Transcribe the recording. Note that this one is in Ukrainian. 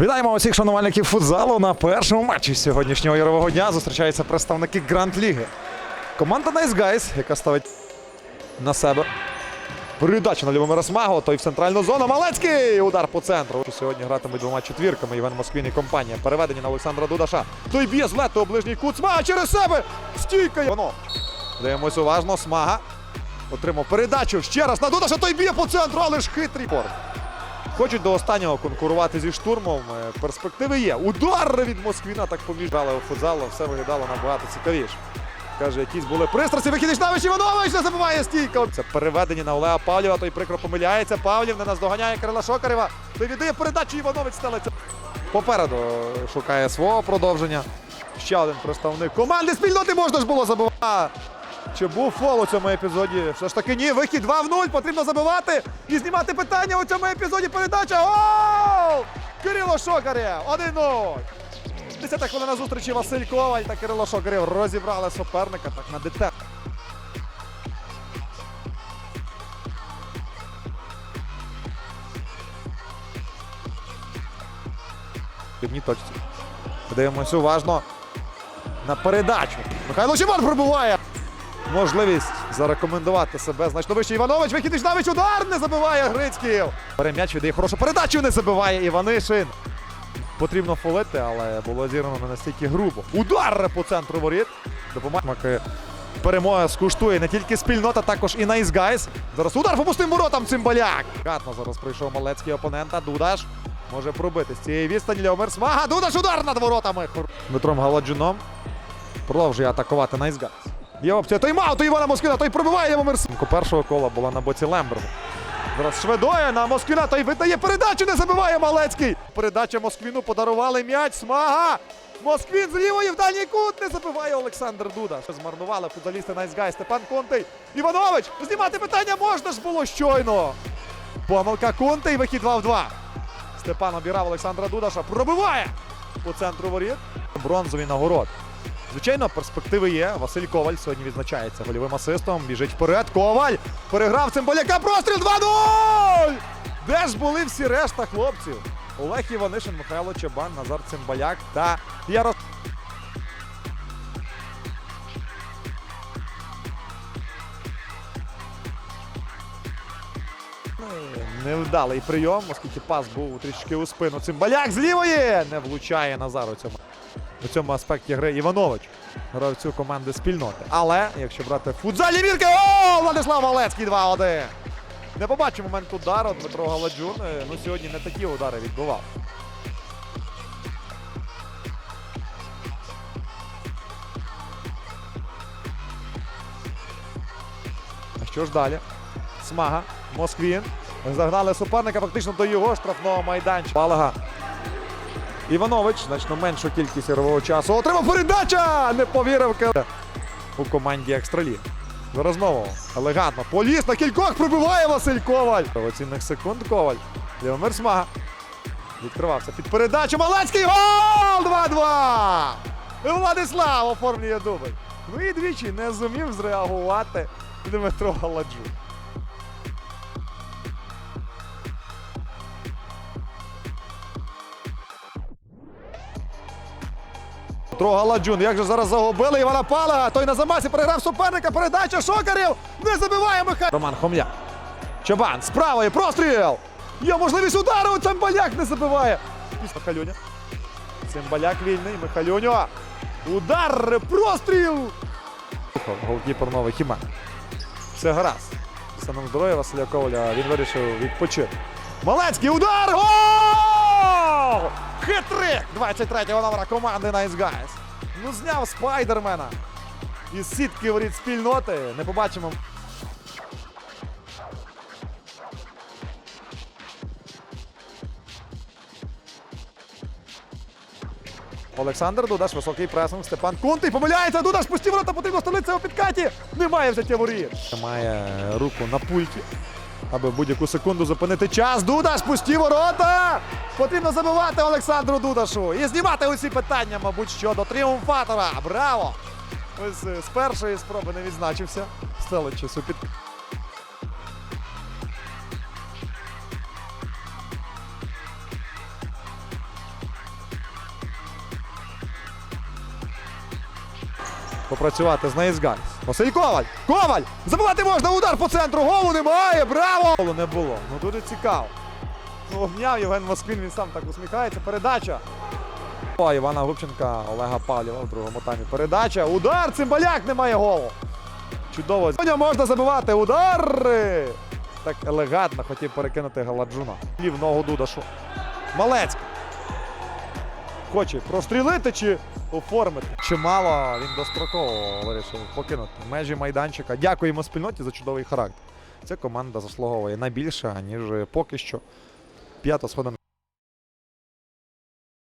Вітаємо усіх шанувальників футзалу на першому матчі сьогоднішнього ярового дня. Зустрічаються представники Гранд Ліги. Команда Nice Guys, яка ставить на себе передачу на Любомира Смаго, той в центральну зону. Малецький! Удар по центру. Сьогодні гратимуть двома четвірками. Іван Москвін і компанія. Переведені на Олександра Дудаша. Той б'є з лету ближній кут. Смага через себе! Стійка! Воно. Дивимось уважно. Смага. Отримав передачу ще раз на Дудаша. Той б'є по центру, але ж хитрий. Порт. Хочуть до останнього конкурувати зі штурмом. Е, Перспективи є. Удар від Москвіна так поміж. Грали у футзалу, все виглядало набагато цікавіше. Каже, якісь були пристрасті. Вихід Ічнавич Іванович не забиває стійка. Це переведені на Олега Павлєва. Той прикро помиляється. Павлів не наздоганяє Кирила Шокарева. Той віддає передачу Іванович стелиться. Попереду е, шукає свого продовження. Ще один представник команди спільноти можна ж було забивати. Чи був фол у цьому епізоді? Все ж таки ні. Вихід 2 в 0. Потрібно забивати і знімати питання у цьому епізоді. Передача. Гол! Кирило Шокарєв. 1-0. Десята хвилина зустрічі Василь Коваль та Кирило Шокарєв розібрали суперника так на. В одній точці. Подивимося уважно на передачу. Михайло Чиман пробуває. Можливість зарекомендувати себе значно вище Іванович. Вихід Ічнавич, удар не забиває Грицьків. Бере м'яч, віддає хорошу передачу, не забиває Іванишин. Потрібно фолити, але було зірвано не настільки грубо. Удар по центру воріт. Допомагає. Перемога скуштує не тільки спільнота, також і Guys. Зараз удар по пустим воротам Цимбаляк. Гатно зараз прийшов малецький опонента. Дудаш може пробити з цієї відстані. Леомир Смага. Дудаш удар над воротами. Дмитром Галаджуном продовжує атакувати Guys. Є опція тайм-ауту Івана Москвіна. Той пробиває Леомир Смага. Першого кола була на боці Лембергу. Зараз Шведоє на Москвіна. Той видає передачу, не забиває Малецький. Передача Москвіну подарували м'яч. Смага. Москвін з лівої в дальній кут не забиває Олександр Дуда. Змарнували футболісти Guys. Степан Контей. Іванович. Знімати питання можна ж було щойно. Помилка Контей. Вихід 2 в 2. Степан обірав Олександра Дудаша. Пробиває по центру воріт. Бронзовий нагород. Звичайно, перспективи є. Василь Коваль сьогодні відзначається гольовим асистом. Біжить вперед. Коваль переграв цимбаляка. Простріл 2-0! Де ж були всі решта хлопців? Олег Іванишин, Михайло Чабан, Назар Цимбаляк та Ярослав. Невдалий прийом, оскільки пас був трішки у спину. Цимбаляк з лівої не влучає Назар у цьому, у цьому аспекті гри Іванович, гравцю команди спільноти. Але якщо брати футзальні мірки, о, Владислав Малецький 2-1. Не побачив момент удару Дмитро Галаджун. е, Ну сьогодні не такі удари відбував. А що ж далі? Смага, Москвін. Загнали суперника фактично до його штрафного майданчика. Палага. Іванович, значно меншу кількість ігрового часу. Отримав передача! Не повірив у команді Екстраліг. Зараз знову елегантно. Поліз на кількох пробиває Василь Коваль. Оцінних секунд Коваль. Леомир Смага. Відкривався під передачу. Малецький гол! 2-2! Владислав оформлює дубль. Ну і двічі не зумів зреагувати Дмитро Галаджу. Дмитро Галаджун. Як же зараз загубили Івана Палага. Той на замасі переграв суперника. Передача Шокарів. Не забиває Михайло. Роман Хом'як. Чабан з правої простріл. Є можливість удару. Цимбаляк не забиває. Михалюня. Цимбаляк вільний. Михалюню. Удар. Простріл. Голкіпер новий Хіма. Все гаразд. Станом здоров'я Василя Коваля. Він вирішив відпочити. Малецький удар! Гол! Хитрик 23-го номера команди Nice Guys. Ну зняв спайдермена. Із сітки воріт спільноти. Не побачимо. Олександр Дудаш, високий пресинг, Степан Кунтий помиляється, Дудаш пусті ворота, потрібно столиця у підкаті. Немає взяття воріт. Має руку на пульті, аби будь-яку секунду зупинити час. Дудаш, пусті ворота! Потрібно забивати Олександру Дудашу і знімати усі питання, мабуть, щодо тріумфатора. Браво! Ось е, з першої спроби не відзначився. Стеличись часу під... попрацювати з Наїзгальс. Василь Коваль! Коваль! Забивати можна! Удар по центру! Голу немає! Браво! Голу не було. Ну дуже цікаво. Ну, обняв Євген Москвін, він сам так усміхається. Передача. Івана Губченка, Олега Павлєва в другому таймі. Передача. Удар! Цимбаляк немає голу. Чудово. Сьогодні можна забивати удари. Так елегантно хотів перекинути Галаджуна. Лів ногу Дудашу. Малецький. Хоче прострілити чи оформити. Чимало він достроково вирішив покинути межі майданчика. Дякуємо спільноті за чудовий характер. Ця команда заслуговує найбільше, ніж поки що. П'ята сходинка.